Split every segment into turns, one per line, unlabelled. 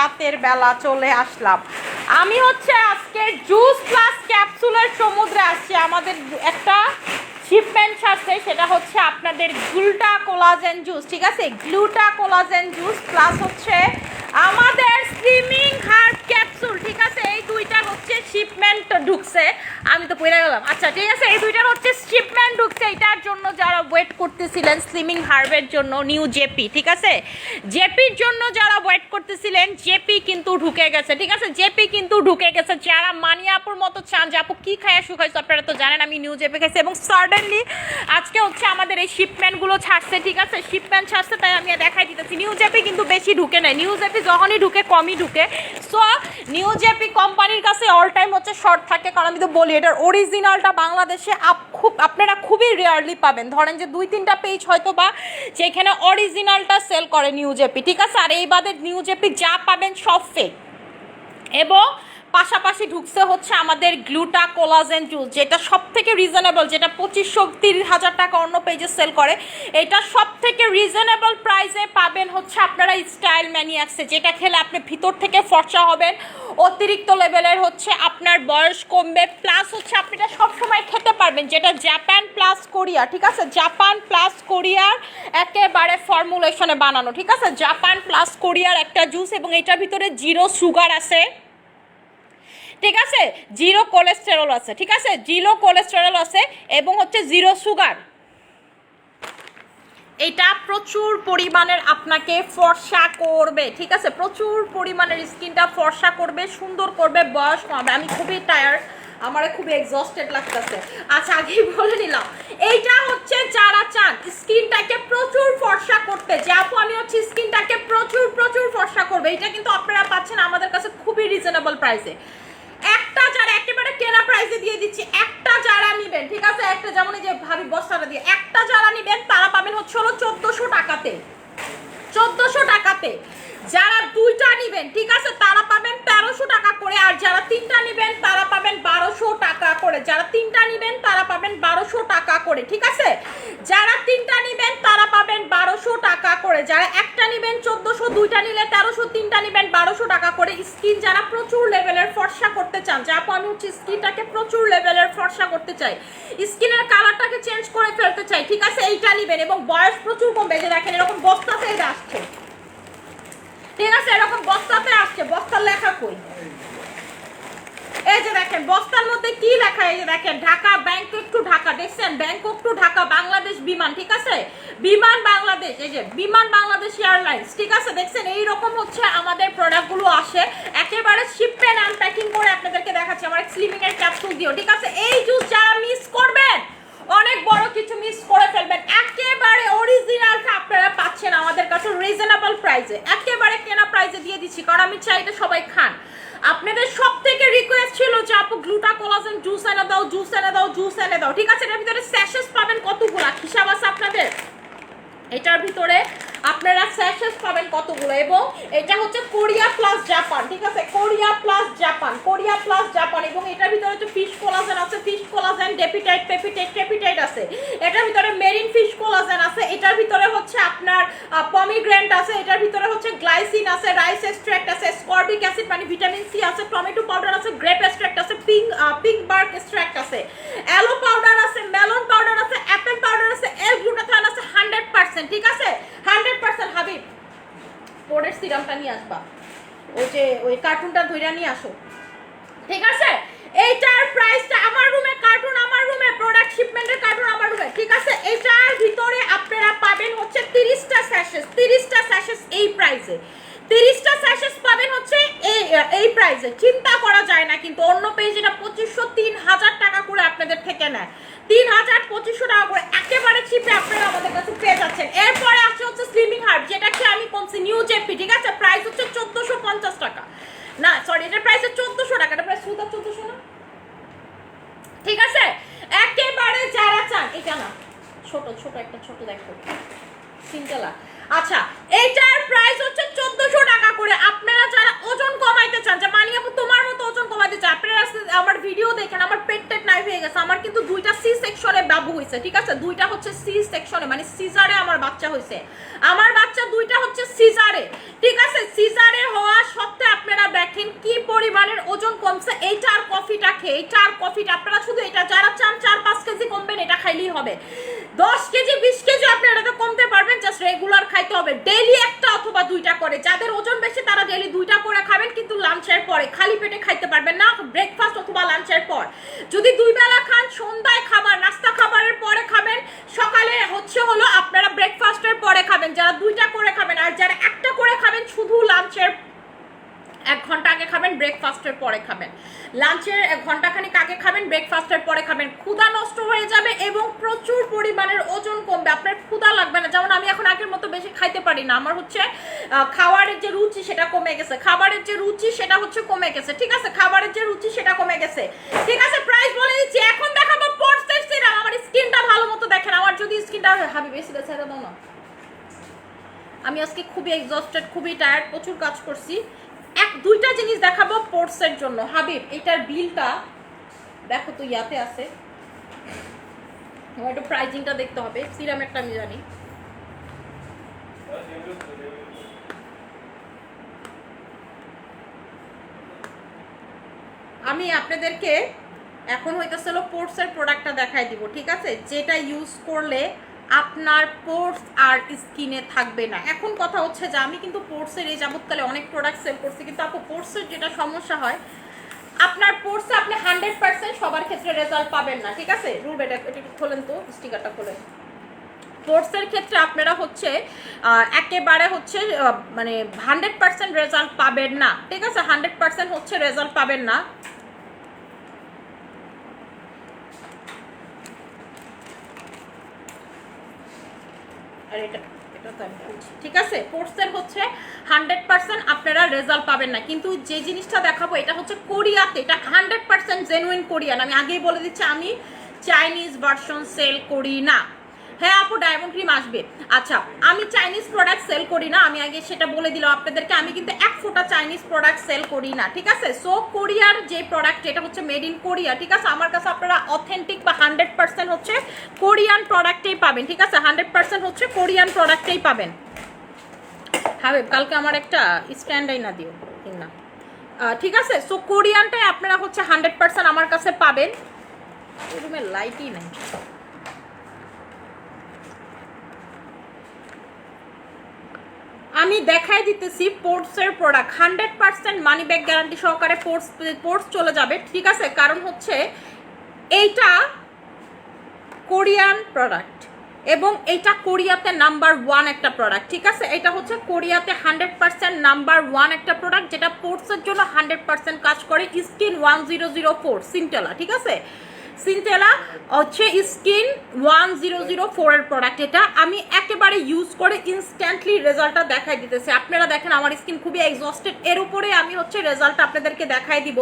রাতের বেলা চলে আসলাম। আমি হচ্ছে আজকে জুস প্লাস ক্যাপসুলের সমুদ্রে আসছি। আমাদের একটা শিপমেন্ট সারছে সেটা হচ্ছে আপনাদের গ্লুটা কোলাজেন জুস ঠিক আছে? গ্লুটা কোলাজেন জুস প্লাস হচ্ছে আমাদের স্লিমিং হার্ট ক্যাপসুল ঠিক আছে? হচ্ছে শিপমেন্ট ঢুকছে। আমি তো পড়ে গেলাম। আচ্ছা ঠিক আছে, এই দুইটার হচ্ছে শিপমেন্ট ঢুকছে। এটার জন্য যারা ওয়েট করতেছিলেন স্লিমিং হার্বের জন্য নিউ জেপি ঠিক আছে? জেপির জন্য যারা ওয়েট করতেছিলেন জেপি কিন্তু ঢুকে গেছে, ঠিক আছে? জেপি কিন্তু ঢুকে গেছে। যারা মানিয়াপুর মতো চান, যে আপু কী খায় শুকাইছে আপনারা তো জানেন, আমি নিউ জেপি খাইছি। এবং সাডেনলি আজকে হচ্ছে আমাদের এই শিপমেন্টগুলো ছাড়ছে, ঠিক আছে? শিপমেন্ট ছাড়ছে, তাই আমি দেখাই দিতেছি। নিউ জেপি কিন্তু বেশি ঢুকে নেয় নিউ জেপি যখনই ঢুকে, কমই ঢুকে। সো নিউ জেপি কোম্পানির কাছে অল টাইম হচ্ছে শর্ট থাকে, কারণ আমি তো বলি, এটার অরিজিনালটা বাংলাদেশে খুব, আপনারা খুবই রেয়ারলি পাবেন। ধরেন যে দুই তিনটা পেজ হয়তো বা যেখানে অরিজিনালটা সেল করে নিউ জেপি ঠিক আছে? আর এই বাদে নিউ জেপি যা পাবেন সব ফেক এবং পাশাপাশি ঢুকছে হচ্ছে আমাদের গ্লুটা কোলাজেন জুস, যেটা সব থেকে রিজনেবল যেটা পঁচিশশো তিরিশ হাজার টাকা অন্য পেজে সেল করে। এটা সব থেকে রিজনেবল প্রাইসে পাবেন হচ্ছে আপনারা স্টাইল ম্যানিয়াক্সে যেটা খেলে আপনি ভিতর থেকে ফর্সা হবেন, অতিরিক্ত লেভেলের হচ্ছে আপনার বয়স কমবে প্লাস হচ্ছে আপনি এটা সবসময় খেতে পারবেন, যেটা জাপান প্লাস কোরিয়া ঠিক আছে? জাপান প্লাস কোরিয়ার একেবারে ফর্মুলেশনে বানানো, ঠিক আছে? জাপান প্লাস কোরিয়ার একটা জুস এবং এটার ভিতরে জিরো সুগার আছে। ঠিক আছে? জিরো কোলেস্টেরল আছে, ঠিক আছে? জিরো কোলেস্টেরল আছে এবং হচ্ছে জিরো সুগার এটা প্রচুর পরিমাণের আপনাকে ফর্সা করবে, ঠিক আছে? প্রচুর পরিমাণের স্কিনটা ফর্সা করবে, সুন্দর করবে, বয়স কমাবে। আমি খুবই টায়ার্ড আমার খুবই এক্সস্টেড লাগতেছে। আচ্ছা আগেই বলে নিলাম। এইটা হচ্ছে যারা চান, স্কিনটাকে প্রচুর ফর্সা করতে। যে আপু, আমি হচ্ছে স্কিনটাকে প্রচুর প্রচুর ফর্সা করবে। এটা কিন্তু আপনারা পাচ্ছেন আমাদের কাছে খুবই রিজনেবল প্রাইসে একটা যারা একেবারে কেনা প্রাইসে দিয়ে দিচ্ছি, একটা যারা নিবেন, ঠিক আছে? একটা যেমন যে ভাবি বস্তাটা দিয়ে, একটা যারা নিবেন, তারা পাবেন হচ্ছে হলো চোদ্দোশো টাকাতে। চোদ্দোশো টাকাতে। যারা দুইটা নিবেন, ঠিক আছে? তারা পাবেন তেরোশো টাকা করে, আর যারা তিনটা নিবেন, তারা পাবেন বারোশো টাকা করে। যারা তিনটা নিবেন, তারা পাবেন বারোশো টাকা করে, ঠিক আছে? যারা তিনটা নিবেন, তারা পাবেন বারোশো টাকা করে। যারা একটা নিবেন, চোদ্দোশো, দুইটা নিলে তেরোশো, তিনটা নিবেন, বারোশো টাকা করে। স্কিন যারা প্রচুর লেভেলের ফর্সা করতে চান, যা আপু, আমি হচ্ছে স্কিনটাকে প্রচুর লেভেলের ফর্সা করতে চাই। স্কিনের কালারটাকে চেঞ্জ করে ফেলতে চাই, ঠিক আছে? এইটা নিবেন এবং বয়স প্রচুর কমবে। যে দেখেন, এরকম বস্তাতে আসছে। ঠিক আছে, এরকম বস্তাতে আসছে। বস্তার লেখা কই? এই যে দেখেন, বস্তার মধ্যে কি লেখা? এই যে দেখেন, ঢাকা, ব্যাংকক টু ঢাকা। দেখছেন, ব্যাংকক টু ঢাকা, বাংলাদেশ বিমান, ঠিক আছে? বিমান বাংলাদেশ, এই যে বিমান বাংলাদেশ এয়ারলাইন্স, ঠিক আছে? দেখছেন এই রকম হচ্ছে আমাদের প্রোডাক্টগুলো আসে। একেবারে শিপমেন্ট আনপ্যাকিং করে দেখাচ্ছি স্লিমিং এর ক্যাপসুল দিও, ঠিক আছে? এই জুস যারা মিস করবেন, অনেক বড় কিছু মিস করে ফেলবেন। একেবারে অরিজিনালটা আপনারা পাচ্ছেন আমাদের কাছে রিজনেবল প্রাইসে একেবারে কেনা প্রাইসে দিয়ে দিচ্ছি, কারণ আমি চাই এটা সবাই খান। আপনাদের সব থেকে রিকোয়েস্ট ছিল যে আপু গ্লুটা কোলাজেন জুস এনে দাও জুস এনে দাও জুস এনে দাও। ঠিক আছে? এটার ভিতরে স্যাশেস পাবেন কতগুলা? হিসাব আছে আপনাদের? এটার ভিতরে আপনারা স্যাশেস পাবেন কতগুলো? এবং এটা হচ্ছে কোরিয়া প্লাস জাপান ঠিক আছে? Korea plus Japan Korea plus Japan এবং এটার ভিতরে হচ্ছে ফিশ কোলাজেন আছে ফিশ কোলাজেন ডেপিটাইট পেপিটাইট ক্রেপিটাইট আছে। এটার ভিতরে মেরিন ফিশ কোলাজেন আছে, এটার ভিতরে হচ্ছে আপনার পমিগ্রেন্ট আছে, এটার ভিতরে হচ্ছে গ্লাইসিন আছে রাইস এক্সট্রাক্ট আছে স্করবিক অ্যাসিড মানে ভিটামিন সি আছে, টমেটো পাউডার আছে গ্রেপ এক্সট্রাক্ট আছে পিঙ্ক পিঙ্ক বার্ক এক্সট্রাক্ট আছে অ্যালো পাউডার আছে মেলন পাউডার আছে অ্যাপেল পাউডার আছে এল গ্লুটাথাইন আছে হান্ড্রেড পার্সেন্ট ঠিক আছে হান্ড্রেড পার্সেন্ট হাবিব পোরের সিরামটা নিয়ে আসবা ওই যে ওই কার্টুনটা ধইরা নিয়ে আসো। ঠিক আছে? এইটার প্রাইসটা আমার রুমে কার্টুন আমার রুমে প্রোডাক্ট শিপমেন্টের কার্টুন আমার রুমে ঠিক আছে? এইটার ভিতরে আপনারা পাবেন হচ্ছে তিরিশটা স্যাশেস তিরিশটা স্যাশেস এই প্রাইসে তিরিশটা স্যাশেস পাবেন হচ্ছে এই এই প্রাইসে চিন্তা করা যায় না কিন্তু, অন্য পেজ এটা পঁচিশশো তিন হাজার টাকা করে আপনাদের থেকে নেয়। তিন হাজার পঁচিশশো টাকা করে একেবারে চিপে আপনারা আমাদের কাছে পেয়ে যাচ্ছেন। এরপরে আসছে হচ্ছে স্লিমিং হার্ট যেটাকে আমি কমছি নিউ জেপি ঠিক আছে? প্রাইস হচ্ছে চোদ্দোশো পঞ্চাশ টাকা। না সরি এটার প্রাইস চোদ্দোশো টাকা, এটা প্রাইস সুদা চোদ্দশো না? ঠিক আছে? একেবারে যারা চান এটা না, ছোট ছোট একটা, ছোট দেখো সিঙ্গেলা আচ্ছা এইটার প্রাইস হচ্ছে চোদ্দশো টাকা করে। আপনারা যারা ওজন কমাইতে চান, যে মানি আপু তোমার মতো ওজন কমাই কাজে যায় আপনারা আমার ভিডিও দেখেন, আমার পেট টেট নাই হয়ে গেছে। আমার কিন্তু দুইটা সি সেকশনে বাবু হয়েছে ঠিক আছে? দুইটা হচ্ছে সি সেকশনে মানে সিজারে আমার বাচ্চা হয়েছে আমার বাচ্চা দুইটা হচ্ছে সিজারে ঠিক আছে? সিজারে হওয়া সত্ত্বে আপনারা দেখেন কি পরিমাণের ওজন কমছে। এইটা আর কফিটা খেয়ে এইটা আর কফিটা আপনারা শুধু এটা, যারা চান চার পাঁচ কেজি কমবেন, এটা খাইলেই হবে। দশ কেজি, বিশ কেজি, আপনারা এটাতে কমতে জাস্ট রেগুলার খাইতে হবে। ডেইলি একটা অথবা দুইটা করে। যাদের ওজন বেশি, তারা ডেইলি দুইটা করে খাবেন, কিন্তু লাঞ্চের পরে খালি পেটে খাইতে পারবেন না। ব্রেকফাস্ট অথবা লাঞ্চের পর। যদি দুই বেলা খান, সন্ধ্যায় খাবার, নাস্তা খাবারের পরে খাবেন, সকালে হচ্ছে হলো আপনারা ব্রেকফাস্টের পরে খাবেন যারা দুইটা করে খাবেন আর যারা একটা করে খাবেন শুধু লাঞ্চের এক ঘণ্টা আগে খাবেন ব্রেকফাস্টের পরে খাবেন। লাঞ্চের এক ঘন্টাখানিক আগে খাবেন ব্রেকফাস্টের পরে খাবেন। ক্ষুধা নষ্ট হয়ে যাবে এবং প্রচুর পরিমাণের ওজন কমবে। আপনার ক্ষুধা লাগবে না। যেমন আমি এখন আগের মতো বেশি খাইতে পারি না। আমার হচ্ছে খাবারের যে রুচি, সেটা কমে গেছে। খাবারের যে রুচি, সেটা হচ্ছে কমে গেছে। ঠিক আছে? খাবারের যে রুচি, সেটা কমে গেছে। ঠিক আছে? প্রাইস বলে দিচ্ছি। এখন দেখাবো পড়তে সিরাম আমার স্কিনটা ভালো মতো দেখেন। আমার যদি স্কিনটা হাবি বেশি দেখে দাও না। আমি আজকে খুবই এক্সস্টেড খুবই টায়ার্ড প্রচুর কাজ করছি। এক, দুইটা জিনিস দেখাবো পোর্টসের জন্য। হাবিব, এটার বিলটা দেখো তো ইয়াতে আছে। একটু প্রাইজিংটা দেখতে হবে। সিরামেরটা আমি জানি। আমি আপনাদেরকে এখন হইতেছিল পোর্টসের প্রোডাক্টটা দেখাই দিব, ঠিক আছে? যেটা ইউজ করলে আপনার পোর্টস আর স্কিনে থাকবে না। এখন কথা হচ্ছে যে আমি কিন্তু পোর্টসের এই যাবৎকালে অনেক প্রোডাক্ট সেল করছি, কিন্তু আপু, পোর্টসের যেটা সমস্যা হয়, আপনার পোর্টসে আপনি হান্ড্রেড পার্সেন্ট সবার ক্ষেত্রে রেজাল্ট পাবেন না, ঠিক আছে? রুল এটা এটা খোলেন তো স্টিকারটা খোলেন। কোর্সের ক্ষেত্রে আপনারা হচ্ছে একেবারে হচ্ছে মানে হান্ড্রেড পার্সেন্ট রেজাল্ট পাবেন না, ঠিক আছে? হান্ড্রেড পার্সেন্ট হচ্ছে রেজাল্ট পাবেন না। আর এটা। ঠিক আছে? কোর্সের হচ্ছে হান্ড্রেড পার্সেন্ট আপনারা রেজাল্ট পাবেন না। কিন্তু যে জিনিসটা দেখাবো, এটা হচ্ছে কোরিয়াতে, এটা হান্ড্রেড পার্সেন্ট জেনুইন কোরিয়ান। আমি আগেই বলে দিচ্ছি, আমি চাইনিজ ভার্সন সেল করি না। হ্যাঁ আপু ডায়মন্ড ক্রিম আসবে। আচ্ছা আমি চাইনিজ প্রোডাক্ট সেল করি না, আমি আগে সেটা বলে দিলাম আপনাদেরকে, আমি কিন্তু এক ফোঁটা চাইনিজ প্রোডাক্ট সেল করি না, ঠিক আছে? সো কোরিয়ার যে প্রোডাক্ট এটা হচ্ছে মেড ইন কোরিয়া ঠিক আছে? আমার কাছে আপনারা অথেন্টিক বা হান্ড্রেড পার্সেন্ট হচ্ছে কোরিয়ান প্রোডাক্টেই পাবেন, ঠিক আছে? হান্ড্রেড পার্সেন্ট হচ্ছে কোরিয়ান প্রোডাক্টেই পাবেন। হাবিব, কালকে আমার একটা স্ট্যান্ডাই না দিও না ঠিক আছে? সো কোরিয়ানটাই আপনারা হচ্ছে হান্ড্রেড পার্সেন্ট আমার কাছে পাবেন। রুমের লাইটই নেই। আমি দেখাই দিতেছি পোর্টসের product hundred percent money back guarantee সহকারে পোর্টস পোর্টস চলে যাবে, ঠিক আছে? কারণ হচ্ছে এইটা কোরিয়ান প্রোডাক্ট এবং এটা কোরিয়াতে নাম্বার ওয়ান একটা প্রোডাক্ট ঠিক আছে? এটা হচ্ছে কোরিয়াতে হান্ড্রেড পার্সেন্ট নাম্বার ওয়ান একটা প্রোডাক্ট যেটা পোর্টসের জন্য হান্ড্রেড পার্সেন্ট কাজ করে skin one zero zero four centella ঠিক আছে? সিনটেলা হচ্ছে স্কিন ওয়ান জিরো জিরো ফোরের প্রোডাক্ট এটা আমি একেবারে ইউজ করে ইনস্ট্যান্টলি রেজাল্টটা দেখাই দিতেছি। আপনারা দেখেন আমার স্কিন খুবই এক্সস্টেড এর উপরে আমি হচ্ছে রেজাল্টটা আপনাদেরকে দেখাই দিব।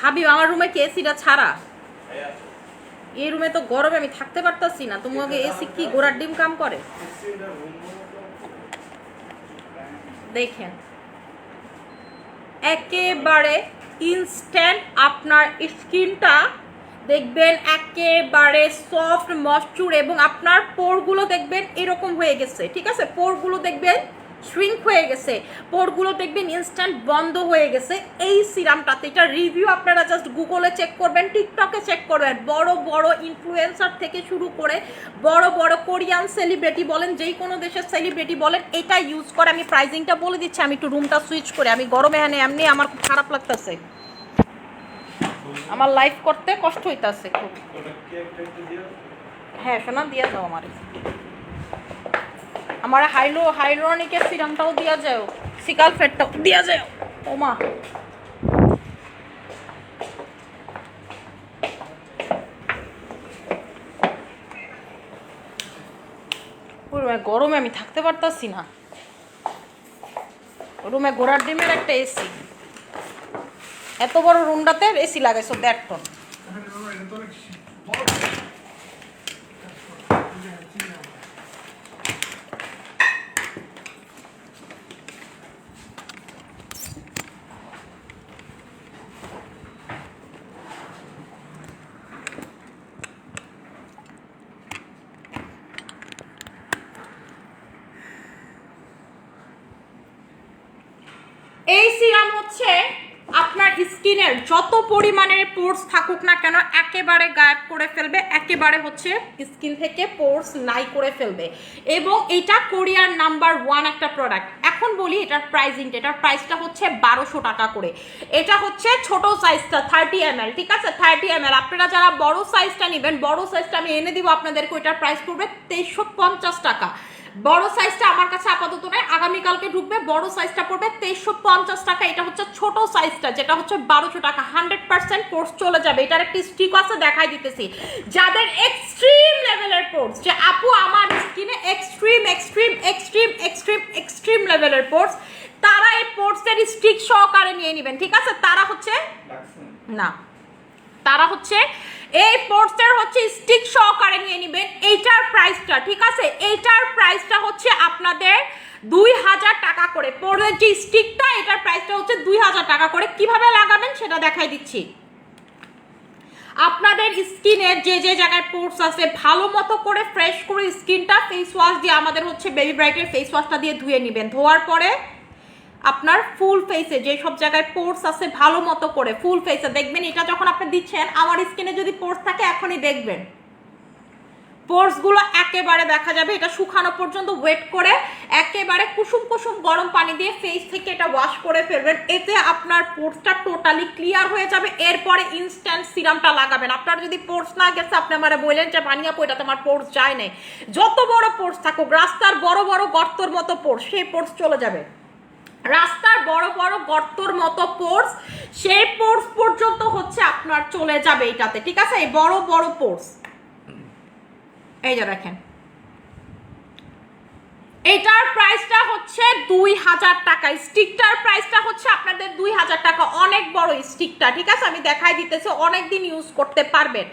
হাবিব আমার রুমে কি এসিটা ছাড়া? এই রুমে তো গরমে আমি থাকতে পারতাছি না। তোমাকে এসি কি গোড়ার ডিম কাম করে? দেখেন। একেবারে ইনস্ট্যান্ট আপনার স্কিনটা দেখবেন একেবারে সফট মশচুর এবং আপনার পোরগুলো দেখবেন এরকম হয়ে গেছে, ঠিক আছে? পোরগুলো দেখবেন শ্রিঙ্ক হয়ে গেছে। পোরগুলো দেখবেন ইনস্ট্যান্ট বন্ধ হয়ে গেছে। এই সিরামটাতে এটা রিভিউ আপনারা জাস্ট গুগলে চেক করবেন টিকটকে চেক করবেন। বড় বড় ইনফ্লুয়েন্সার থেকে শুরু করে বড় বড় কোরিয়ান সেলিব্রিটি বলেন, যেই কোনো দেশের সেলিব্রিটি বলেন, এটা ইউজ করে আমি প্রাইজিংটা বলে দিচ্ছি। আমি একটু রুমটা সুইচ করে, আমি গরমে এনে এমনি আমার খুব খারাপ লাগতেছে। আমার লাইফ করতে কষ্ট হইতাছে খুব। হ্যাঁ শোনা দিয়া যাও আমার। আমার হাইলো হাইলোরনিকের সিরামটাও দিয়া যাও, সিকাল ফেটটাও দিয়া যাও। ওমা ওরে গরমে আমি থাকতে পারতাছি না। রুমে ঘোড়ার ডিমের একটা এসি। এত বড় রুমটাতে এসি লাগাইছো দেড় টন স্কিনের যত পরিমাণের পোর্স থাকুক না কেন একেবারে গায়েব করে ফেলবে, একেবারে হচ্ছে স্কিন থেকে পোর্স নাই করে ফেলবে। এবং এটা কোরিয়ার নাম্বার ওয়ান একটা প্রোডাক্ট এখন বলি এটার প্রাইসিংটা এটার প্রাইসটা হচ্ছে বারোশো টাকা করে। এটা হচ্ছে ছোট সাইজটা থার্টি এম ঠিক আছে? থার্টি এম আপনারা যারা বড় সাইজটা নেবেন, বড় সাইজটা আমি এনে দিব আপনাদেরকে, ওইটার প্রাইস পড়বে তেইশশো পঞ্চাশ টাকা। বড় সাইজটা আমার কাছে আপাতত নয় আগামীকালকে ঢুকবে বড় সাইজটা পড়বে তেইশশো পঞ্চাশ টাকা। এটা হচ্ছে ছোট সাইজটা যেটা হচ্ছে বারোশো টাকা। হান্ড্রেড পার্সেন্ট কোর্স চলে যাবে। এটার একটি স্টিক আছে দেখাই দিতেছি। যাদের এক্সট্রিম লেভেলের কোর্স যে আপু আমার স্কিনে extreme extreme extreme extreme extreme লেভেলের কোর্স তারা এই কোর্সের স্টিক সহকারে নিয়ে নেবেন ঠিক আছে? তারা হচ্ছে না। তারা হচ্ছে এই পোর্টসের হচ্ছে স্টিক সহকারে নিয়ে নেবেন। এইটার প্রাইসটা ঠিক আছে? এইটার প্রাইসটা হচ্ছে আপনাদের দুই হাজার টাকা করে। পোর্টের যে স্টিকটা এটার প্রাইসটা হচ্ছে দুই হাজার টাকা করে। কীভাবে লাগাবেন সেটা দেখাই দিচ্ছি। আপনাদের স্কিনের যে যে জায়গায় পোর্স আছে, ভালো মতো করে ফ্রেশ করে স্কিনটা ফেস ওয়াশ দিয়ে আমাদের হচ্ছে বেবি ব্রাইটের ফেস ওয়াশটা দিয়ে ধুয়ে নেবেন। ধোয়ার পরে আপনার ফুল ফেসে যে সব জায়গায় পোর্স আছে, ভালো মতো করে ফুল ফেসে দেখবেন, এটা যখন আপনি দিচ্ছেন, আমার স্কিনে যদি পোর্স থাকে, এখনই দেখবেন। পোর্সগুলো একেবারে দেখা যাবে, এটা শুকানো পর্যন্ত ওয়েট করে একেবারে কুসুম কুসুম গরম পানি দিয়ে ফেস থেকে এটা ওয়াশ করে ফেলবেন। এতে আপনার পোর্সটা টোটালি ক্লিয়ার হয়ে যাবে। এরপরে ইনস্ট্যান্ট সিরামটা লাগাবেন। আপনার যদি পোর্স না গেছে, আপনি আমার বললেন যে বানিয়া পয়টা তোমার পোর্স যায় নাই। যত বড় পোর্স থাকুক, রাস্তার বড় বড় গর্তর মতো পোর্স সেই পোর্স চলে যাবে। রাস্তার বড় বড় গর্তর মতো পোর্স, সেই পোর্স পর্যন্ত হচ্ছে আপনার চলে যাবে এটাতে, ঠিক আছে? এই বড় বড় পোর্স। এই যে দেখেন। এটার প্রাইসটা হচ্ছে দুই হাজার টাকা। স্টিকটার প্রাইসটা হচ্ছে আপনাদের দুই হাজার টাকা। অনেক বড় স্টিকটা, ঠিক আছে? আমি দেখাই দিতেছি অনেক দিন ইউজ করতে পারবেন।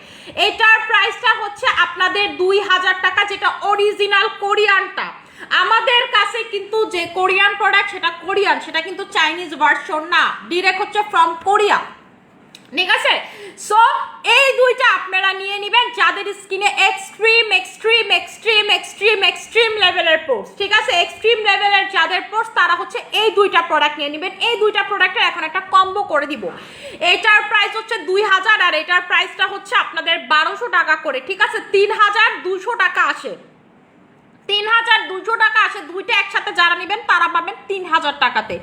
এটার প্রাইসটা হচ্ছে আপনাদের দুই হাজার টাকা, যেটা অরিজিনাল কোরিয়ানটা। আমাদের কাছে কিন্তু যে কোরিয়ান প্রোডাক্ট সেটা কোরিয়ান, সেটা কিন্তু চাইনিজ ভার্সন না। ডিরেক্ট হচ্ছে ফ্রম কোরিয়া ঠিক আছে? সো এই দুইটা আপনারা নিয়ে নেবেন যাদের স্কিনে extreme extreme extreme extreme extreme লেভেলের পোর্স ঠিক আছে? এক্সট্রিম লেভেলের যাদের পোর্স তারা হচ্ছে এই দুইটা প্রোডাক্ট নিয়ে নেবেন। এই দুইটা প্রোডাক্টের এখন একটা কম্বো করে দিব। এটার প্রাইস হচ্ছে দুই হাজার আর এটার প্রাইসটা হচ্ছে আপনাদের বারোশো টাকা করে। ঠিক আছে? তিন হাজার দুশো টাকা আসে। তিন হাজার দুশো টাকা আসে, দুইটা একসাথে যারা নেবেন তারা পাবেন তিন হাজার টাকাতে।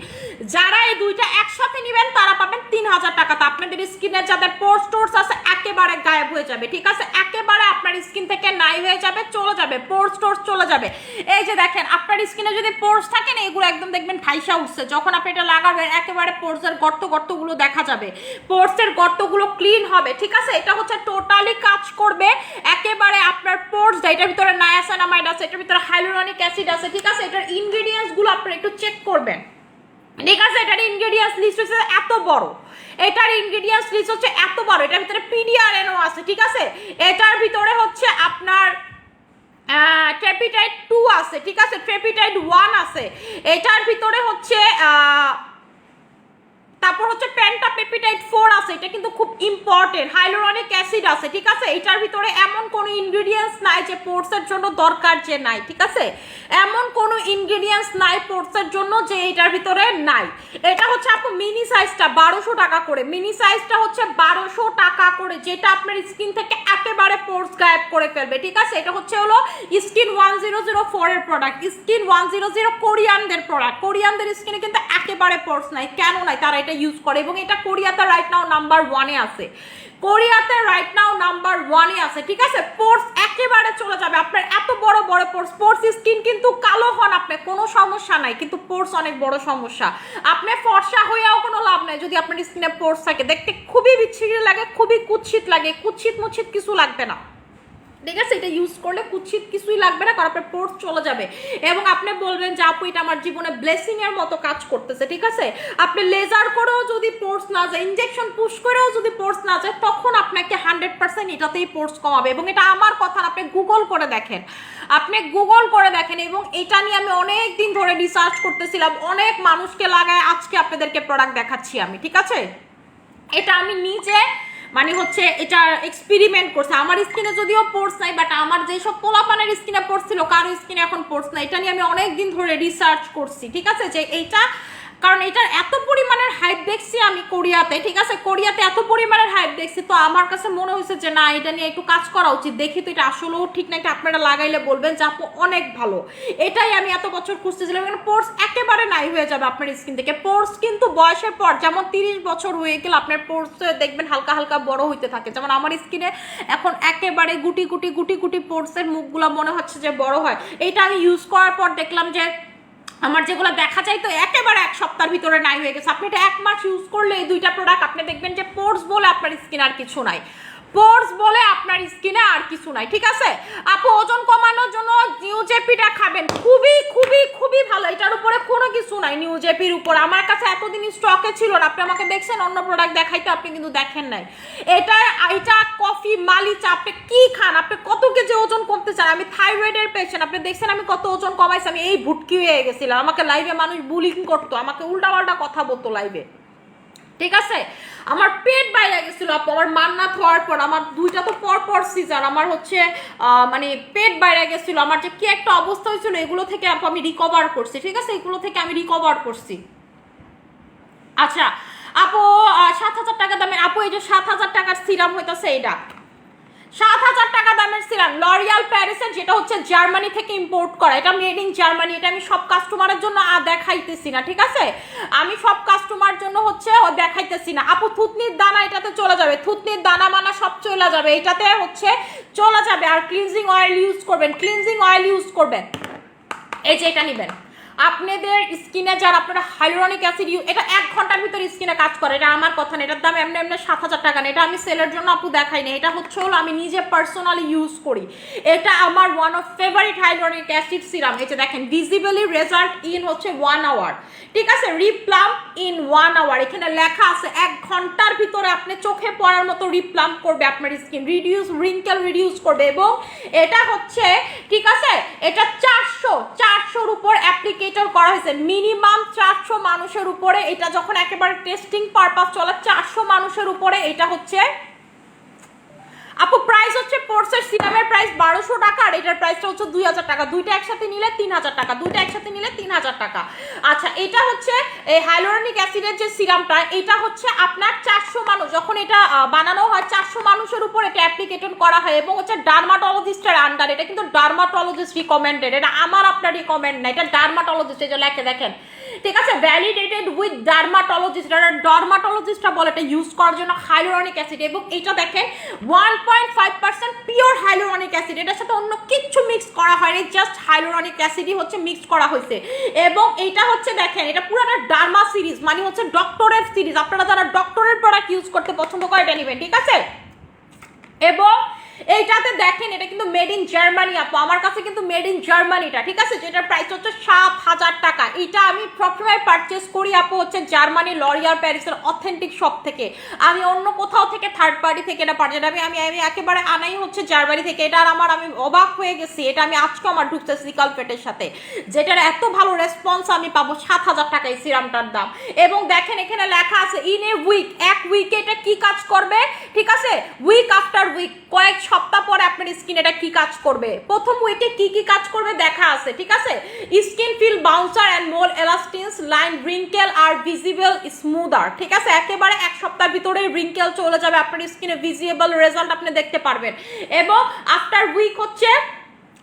যারা এই দুইটা একসাথে নেবেন তারা পাবেন তিন হাজার টাকাতে। আপনাদের স্কিনের যাদের পোর্স আছে, একেবারে গায়েব হয়ে যাবে, ঠিক আছে? একেবারে আপনার স্কিন থেকে নাই হয়ে যাবে, চলে যাবে পোর্স টোর্স চলে যাবে। এই যে দেখেন, আপনার স্কিনে যদি পোর্স থাকে না, এগুলো একদম দেখবেন ঠাইসা উঠছে। যখন আপনি এটা লাগাবেন, একেবারে পোর্সের গর্ত গর্তগুলো দেখা যাবে। পোর্সের গর্তগুলো ক্লিন হবে, ঠিক আছে? এটা হচ্ছে টোটালি কাজ করবে। একেবারে আপনার পোর্স এটার ভিতরে নায়াসানামাইড আছে, এটার ভিতরে হাইলোরনিক অ্যাসিড আছে, ঠিক আছে? এটার ইনগ্রেডিয়েন্টসগুলো আপনারা একটু চেক করবেন। ঠিক আছে? এটার ইনগ্রেডিয়েন্টস লিস্ট হচ্ছে এত বড়। এটার ইনগ্রেডিয়েন্টস লিস্ট হচ্ছে এত বড়। এটার ভিতরে পিডিআরএনও আছে, ঠিক আছে? এটার ভিতরে হচ্ছে আপনার ট্রেপিটাইড টু আছে, ঠিক আছে? ট্রেপিটাইড ওয়ান আছে। এটার ভিতরে হচ্ছে তারপর হচ্ছে প্যান্টা পেপিটাইড ফোর আছে, এটা কিন্তু খুব ইম্পর্টেন্ট হাইলোরনিক অ্যাসিড আছে, ঠিক আছে? এটার ভিতরে এমন কোনো ইনগ্রিডিয়েন্টস নাই যে পোর্সের জন্য দরকার যে নাই, ঠিক আছে? এমন কোনো ইনগ্রিডিয়েন্টস নাই পোর্সের জন্য যে এটার ভিতরে নাই। এটা হচ্ছে আপু মিনি সাইজটা বারোশো টাকা করে। মিনি সাইজটা হচ্ছে বারোশো টাকা করে, যেটা আপনার স্কিন থেকে একেবারে পোর্স গায়েব করে ফেলবে, ঠিক আছে? এটা হচ্ছে হলো skin one zero zero four এর product skin one zero zero কোরিয়ানদের প্রোডাক্ট কোরিয়ানদের স্কিনে কিন্তু একেবারে পোর্স নাই, কেন নাই? তারা এটা ইউজ করে এবং এটা কোরিয়াতে রাইট নাও নাম্বার ওয়ানে আছে। কোরিয়াতে রাইট নাও নাম্বার ওয়ানে আছে, ঠিক আছে? পোর্স একেবারে চলে যাবে। আপনার এত বড় বড় পোর্স পোর্স স্কিন কিন্তু কালো হন আপনি, কোনো সমস্যা নাই, কিন্তু পোর্স অনেক বড় সমস্যা। আপনি ফর্সা হয়েও কোনো লাভ নাই, যদি আপনার স্কিনে পোর্স থাকে। দেখতে খুবই বিচ্ছিরি লাগে, খুবই কুৎসিত লাগে কুৎসিত মুচ্ছিত কিছু লাগবে না। ঠিক আছে? এটা ইউজ করলে কুৎসিত কিছুই লাগবে না, কারণ আপনার পোর্স চলে যাবে। এবং আপনি বলবেন যে, আপু, এটা আমার জীবনে ব্লেসিং এর মতো কাজ করতেছে। ঠিক আছে? আপনি লেজার করেও যদি পোর্স না যায় ইনজেকশন পুশ করেও যদি পোর্স না যায়, তখন আপনাকে হান্ড্রেড পার্সেন্ট এটাতেই পোর্স কমাবে। এবং এটা আমার কথা আপনি গুগল করে দেখেন। আপনি গুগল করে দেখেন এবং এটা নিয়ে আমি অনেক দিন ধরে রিসার্চ করতেছিলাম। অনেক মানুষকে লাগায় আজকে আপনাদেরকে প্রোডাক্ট দেখাচ্ছি আমি, ঠিক আছে? এটা আমি নিজে মানে হচ্ছে এটা এক্সপেরিমেন্ট করছে। আমার স্কিনে যদিও পোর্স নাই বাট আমার যেসব পোলাপানের স্কিনে পড়ছিল ছিল কারও স্কিনে এখন পোর্স নাই। এটা নিয়ে আমি অনেক দিন ধরে রিসার্চ করছি, ঠিক আছে? যে এইটা কারণ এটার এত পরিমাণের হাইপ দেখছি আমি কোরিয়াতে, ঠিক আছে? কোরিয়াতে এত পরিমাণের হাইপ দেখছি, তো আমার কাছে মনে হয়েছে যে না, এটা নিয়ে একটু কাজ করা উচিত। দেখি তো এটা আসলেও ঠিক না, এটা আপনারা লাগাইলে বলবেন যে আপু, অনেক ভালো। এটাই আমি এত বছর খুঁজতেছিলাম, এখানে পোর্স একেবারে নাই হয়ে যাবে আপনার স্কিন থেকে। পোর্স কিন্তু বয়সের পর, যেমন তিরিশ বছর হয়ে গেলে, আপনার পোর্স দেখবেন হালকা হালকা বড় হইতে থাকে। যেমন আমার স্কিনে এখন একেবারে গুটি গুটি গুটি গুটি পোর্সের মুখগুলো মনে হচ্ছে যে বড় হয়। এটা আমি ইউজ করার পর দেখলাম যে আমার যেগুলো দেখা যায় তো একেবারে এক সপ্তাহের ভিতরে নাই হয়ে গেছে। আপনি এটা এক মাস ইউজ করলে এই দুইটা প্রোডাক্ট আপনি দেখবেন যে পোর্স বলে আপনার স্কিন আর কিছু নাই। পোর্স বলে আপনার স্কিনে আর কিছু নাই, ঠিক আছে? আপু, ওজন কমানোর জন্য নিউ জেপিটা খাবেন। খুবই খুবই খুবই ভালো। এটার উপরে কোনো কিছু নাই নিউ জেপির উপর। আমার কাছে এতদিন স্টকে ছিল না। আপনি আমাকে দেখছেন, অন্য প্রোডাক্ট দেখাইতে আপনি কিন্তু দেখেন নাই। এটা এটা কফি মালি চা, আপনি কি খান? আপনি কত কেজি ওজন কমতে চান? আমি থাইরয়েডের পেশেন্ট আপনি দেখছেন আমি কত ওজন কমাইছি? আমি এই ভুটকি হয়ে গেছিলাম। আমাকে লাইভে মানুষ বুলিং করতো। আমাকে উল্টাপাল্টা কথা বলতো লাইভে ঠিক আছে? আমার পেট বাইরে গেছিল আপু, আমার মান্না হওয়ার পর, আমার দুইটা তো পর পর সিজার আমার হচ্ছে মানে পেট বাইরে গেছিল, আমার যে কি একটা অবস্থা হয়েছিল, এগুলো থেকে আপু আমি রিকভার করছি, ঠিক আছে? এগুলো থেকে আমি রিকভার করছি। আচ্ছা আপু সাত হাজার টাকা দামের, আপু, এই যে সাত হাজার টাকার সিরাম হইতেছে এইটা সাত হাজার টাকা দামের সিরাম। লরিয়াল প্যারিসের যেটা হচ্ছে জার্মানি থেকে ইম্পোর্ট করা। এটা মেড ইন জার্মানি, এটা আমি সব কাস্টমারের জন্য আ দেখাইতেছি না, ঠিক আছে? আমি সব কাস্টমার জন্য হচ্ছে দেখাইতেছি না। আপু, থুতনির দানা এটাতে চলে যাবে। থুতনির দানা মানা সব চলে যাবে। এটাতে হচ্ছে চলে যাবে। আর ক্লিনজিং অয়েল ইউজ করবেন। ক্লিনজিং অয়েল ইউজ করবেন। এই যে এটা নেবেন। আপনাদের স্কিনে যারা আপনারা হাইলোরনিক অ্যাসিড ইউ এটা এক ঘণ্টার ভিতরে স্কিনে কাজ করে। এটা আমার কথা না, এটার দাম এমনি এমনি সাত হাজার টাকা না। এটা আমি সেলের জন্য আপু দেখাই না এটা হচ্ছে হলো আমি নিজে পার্সোনালি ইউজ করি। এটা আমার one of favourite hyaluronic acid serum এই যে দেখেন ভিজিবলি রেজাল্ট ইন হচ্ছে ওয়ান আওয়ার ঠিক আছে? রিপ্লাম ইন ওয়ান আওয়ার এখানে লেখা আছে, এক ঘণ্টার ভিতরে আপনি চোখে পড়ার মতো রিপ্লাম করবে আপনার স্কিন রিডিউস রিঙ্কেল রিডিউস করবে। এবং এটা হচ্ছে, ঠিক আছে? এটা চারশো, চারশোর উপর অ্যাপ্লিকেটর করা হয়েছে। মিনিমাম চারশো মানুষের উপরে এটা যখন একেবারে টেস্টিং পারপাস চলে, চারশো মানুষের উপরে এটা হচ্ছে আপু প্রাইস হচ্ছে পোর্সের সিরামের প্রাইস বারোশো টাকা, আর এটার প্রাইসটা হচ্ছে দুই হাজার টাকা। দুইটা একসাথে নিলে তিন হাজার টাকা, দুইটা একসাথে নিলে তিন হাজার টাকা। আচ্ছা এটা হচ্ছে এই হাইলোরনিক অ্যাসিডের যে সিরামটা এটা হচ্ছে আপনার চারশো মানুষ, যখন এটা বানানো হয়, চারশো মানুষের উপর এটা অ্যাপ্লিকেটন করা হয়, এবং হচ্ছে ডার্মাটোলজিস্টের আন্ডার এটা কিন্তু ডার্মাটোলজিস্ট রিকমেন্ডেড এটা আমার আপনার রিকমেন্ড না, এটা ডার্মাটোলজিস্ট এটা লেখে, দেখেন। ঠিক আছে ভ্যালিডেটেড উইথ ডার্মাটোলজিস্ট ডার্মাটোলজিস্টরা বলে এটা ইউজ করার জন্য হাইলোরনিক অ্যাসিড এবং এটা দেখেন one point five percent pure hyaluronic acid এটার সাথে অন্য কিচ্ছু মিক্স করা হয়নি জাস্ট হাইলোরনিক অ্যাসিডই হচ্ছে মিক্স করা হয়েছে। এবং এটা হচ্ছে দেখেন, এটা পুরোটা ডার্মা সিরিজ মানে হচ্ছে ডক্টরের সিরিজ আপনারা যারা ডক্টরের প্রোডাক্ট ইউজ করতে পছন্দ করে এটা নেবেন, ঠিক আছে? এবং এইটাতে দেখেন, এটা কিন্তু মেড ইন জার্মানি আপু। আমার কাছে কিন্তু মেড ইন জার্মানিটা ঠিক আছে? যেটার প্রাইস হচ্ছে সাত হাজার টাকা। এটা আমি সবসময় পারচেস করি, আপু, হচ্ছে জার্মানি লরিয়াল প্যারিসের অথেন্টিক শপ থেকে। আমি অন্য কোথাও থেকে থার্ড পার্টি থেকে এটা পারচেস আমি আমি আমি একেবারে আনাই হচ্ছে জার্মানি থেকে। এটা আর আমার, আমি অবাক হয়ে গেছি। এটা আমি আজকে আমার ঢুকছে সিকাল পেটের সাথে। যেটার এত ভালো রেসপন্স আমি পাবো সাত হাজার টাকা এই সিরামটার দাম। এবং দেখেন, এখানে লেখা আছে ইন এ উইক এক উইকে এটা কি কাজ করবে? ঠিক আছে? উইক আফটার উইক কয়েক সপ্তাহ পরে আপনার স্কিন এটা কি কাজ করবে? প্রথম উইকে কি কি কাজ করবে দেখা আছে, ঠিক আছে? Skin feel bouncier and more elastins line wrinkle are visible smoother ঠিক আছে? একেবারে এক সপ্তাহের ভিতরে রিঙ্কেল চলে যাবে আপনার স্কিনে ভিজিবল রেজাল্ট আপনি দেখতে পারবেন। এবং আফটার উইক হচ্ছে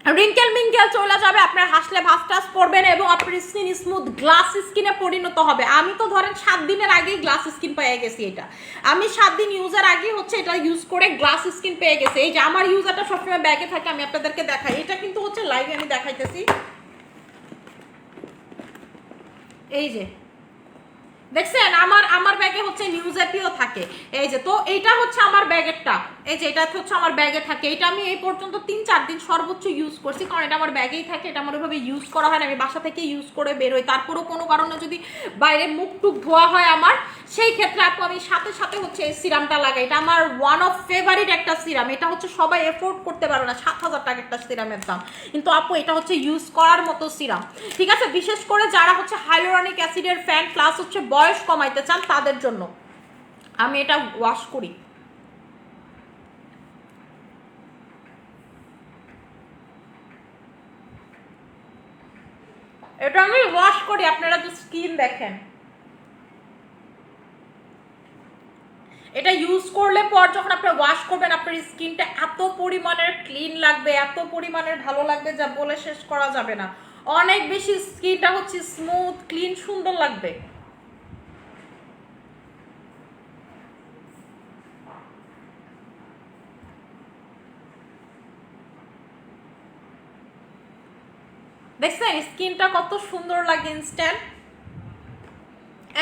রিঙ্কেল মিঙ্কেল চলে যাবে, আপনার হাসলে ভাস টাস পড়বেন এবং আপনার স্কিন স্মুথ গ্লাস স্কিনে পরিণত হবে। আমি তো ধরেন সাত দিনের আগেই গ্লাস স্কিন পেয়ে গেছি এটা। আমি সাত দিন ইউজার আগে হচ্ছে এটা ইউজ করে গ্লাস স্কিন পেয়ে গেছি। এই যে আমার ইউজারটা সবসময় ব্যাগে থাকে, আমি আপনাদেরকে দেখাই। এটা কিন্তু হচ্ছে লাইভে আমি দেখাইতেছি। এই যে দেখছেন? আমার আমার ব্যাগে হচ্ছে নিউজ অ্যাপিও থাকে। এই যে, তো এইটা হচ্ছে আমার ব্যাগেরটা। এই যে, এটা হচ্ছে আমার ব্যাগে থাকে। এটা আমি এই পর্যন্ত তিন, চার দিন সর্বোচ্চ ইউজ করছি। কারণ এটা আমার ব্যাগেই থাকে, এটা আমার ওইভাবে ইউজ করা হয় না। আমি বাসা থেকে ইউজ করে বেরোই। তারপরেও কোনো কারণে যদি বাইরে মুখ টুক ধোয়া হয় আমার, সেই ক্ষেত্রে আপু, আমি সাথে সাথে হচ্ছে এই সিরামটা লাগাই। এটা আমার ওয়ান অফ ফেভারিট একটা সিরাম। এটা হচ্ছে সবাই এফোর্ড করতে পারবে না। সাত হাজার টাকা একটা সিরামের দাম। কিন্তু আপু, এটা হচ্ছে ইউজ করার মতো সিরাম। ঠিক আছে? বিশেষ করে যারা হচ্ছে হাইলোরনিক অ্যাসিডের ফ্যান প্লাস হচ্ছে বয়স কমাইতে চান তাদের জন্য। আমি এটা ওয়াশ করি। এটা আমি ওয়াশ করি, আপনারা তো স্কিন দেখেন। এটা ইউজ করলে পর যখন আপনি ওয়াশ করবেন, আপনার স্কিনটা এত পরিমাণের ক্লিন লাগবে, এত পরিমাণের ভালো লাগবে যা বলে শেষ করা যাবে না। অনেক বেশি স্কিনটা হচ্ছে স্মুথ ক্লিন সুন্দর লাগবে। দেখছেন, স্কিনটা কত সুন্দর লাগে ইনস্ট্যান্ট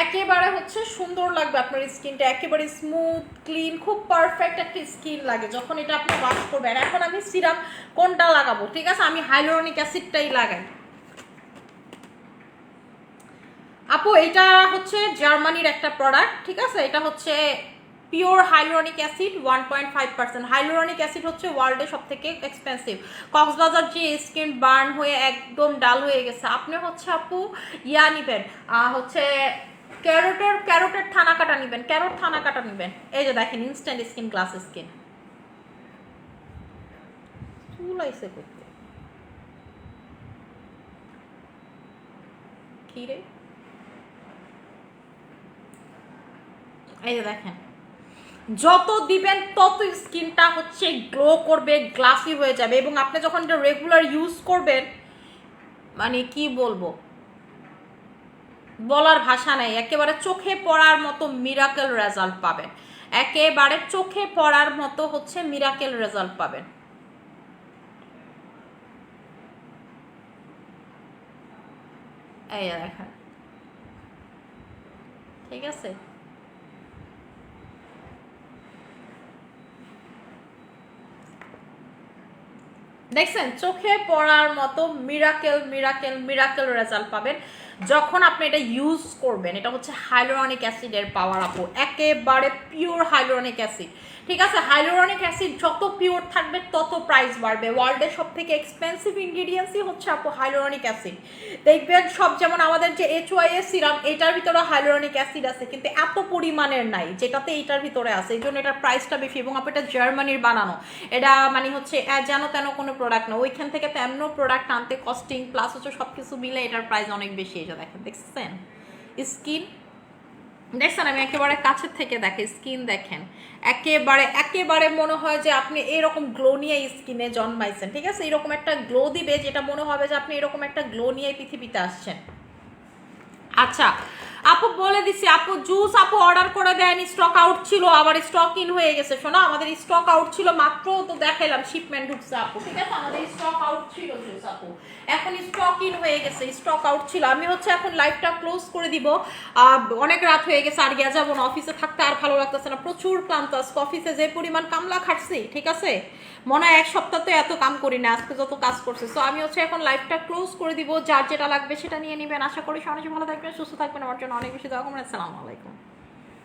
একেবারে হচ্ছে সুন্দর লাগবে আপনার স্কিনটা, একেবারে স্মুথ ক্লিন খুব পারফেক্ট একটা স্কিন লাগে যখন এটা আপনি ওয়াশ করবেন। এখন আমি সিরাম কোনটা লাগাবো, ঠিক আছে? আমি হাইলোরনিক অ্যাসিডটাই লাগাই। আপু, এটা হচ্ছে জার্মানির একটা প্রোডাক্ট ঠিক আছে? এটা হচ্ছে pure hyaluronic acid one point five percent hyaluronic acid হচ্ছে ওয়ার্ল্ডে সব থেকে এক্সপেন্সিভ কক্সবাজার যে স্কিন বার্ন হয়ে একদম ডাল হয়ে গেছে। আপনি হচ্ছে আপু, ইয়া নিবেন হচ্ছে ক্যারোটের ক্যারোটের থানা কাটা নিবেন, ক্যারোট থানা কাটা নিবেন। এই যে দেখেন ইনস্ট্যান্ট স্কিন গ্লাস স্কিন করতে এই যে দেখেন যত দিবেন, তত স্কিনটা হচ্ছে গ্লো করবে গ্লাসি হয়ে যাবে। এবং আপনি যখন এটা রেগুলার ইউজ করবেন মানে কি বলব? বলার ভাষা নেই। একেবারে চোখে পড়ার মতো মিরাকেল রেজাল্ট পাবেন। একেবারে চোখে পড়ার মতো হচ্ছে মিরাকেল রেজাল্ট পাবেন। এই যে দেখেন ঠিক আছে? দেখছেন, চোখে পড়ার মতো মিরাকেল মিরাকেল মিরাকেল রেজাল্ট পাবেন। যখন আপনি এটা ইউজ করবেন, এটা হচ্ছে হাইলোরনিক অ্যাসিডের পাওয়ার আপু। একেবারে পিওর হাইলোরনিক অ্যাসিড ঠিক আছে হাইলোরনিক অ্যাসিড যত পিওর থাকবে, তত প্রাইস বাড়বে। ওয়ার্ল্ডের সব থেকে এক্সপেন্সিভ ইনগ্রিডিয়েন্টসই হচ্ছে আপু হাইলোরনিক অ্যাসিড দেখবেন সব যেমন আমাদের যে এইচ ওয়াই এস সিরাম এটার ভিতরে হাইলোরনিক অ্যাসিড আছে, কিন্তু এত পরিমাণের নাই, যেটাতে এইটার ভিতরে আছে। এই জন্য এটার প্রাইসটা বেশি, এবং আপু এটা জার্মানির বানানো। এটা মানে হচ্ছে যেন তেন কোনো প্রোডাক্ট না, ওইখান থেকে তেমন প্রোডাক্ট আনতে কস্টিং প্লাস হচ্ছে সব কিছু মিলে এটার প্রাইস অনেক বেশি যে দেখেন, দেখছেন? স্কিন দেখছেন, আমি একেবারে কাছের থেকে দেখে, স্কিন দেখেন। একেবারে একেবারে মনে হয় যে আপনি এরকম গ্লো নিয়ে স্কিনে জন্মাইছেন, ঠিক আছে? এরকম একটা গ্লো দিবে যেটা মনে হবে যে আপনি এরকম একটা গ্লো নিয়ে পৃথিবীতে আসছেন। আচ্ছা আপু বলে দিছি, আপু জুস আপু অর্ডার করে দেয়নি স্টক আউট ছিল, আবার স্টক ইন হয়ে গেছে। শোনো, আমাদের স্টক আউট ছিল মাত্র তো দেখাইলাম শিপমেন্ট ঢুকছে আপু। ঠিক আছে, আমাদের স্টক আউট ছিল জুস আপু। এখন স্টক ইন হয়ে গেছে স্টক আউট ছিল। আমি হচ্ছে এখন লাইভটা ক্লোজ করে দিব। অনেক রাত হয়ে গেছে, আর গিয়া যাব না অফিসে থাকতে আর ভালো লাগতেছে না। প্রচুর ক্লান্ত অফিসে যে পরিমাণ কামলা খাটছি, ঠিক আছে? মনে হয় এক সপ্তাহ তো এত কাম করি না, আজকে যত কাজ করছে। সো আমি হচ্ছে এখন লাইফটা ক্লোজ করে দিব, যার যেটা লাগবে সেটা নিয়ে নেবেন। আশা করি সবাই ভালো থাকবেন, সুস্থ থাকবেন। আমার জন্য অনেক বেশি দোয়া করবেন। আসসালামু আলাইকুম।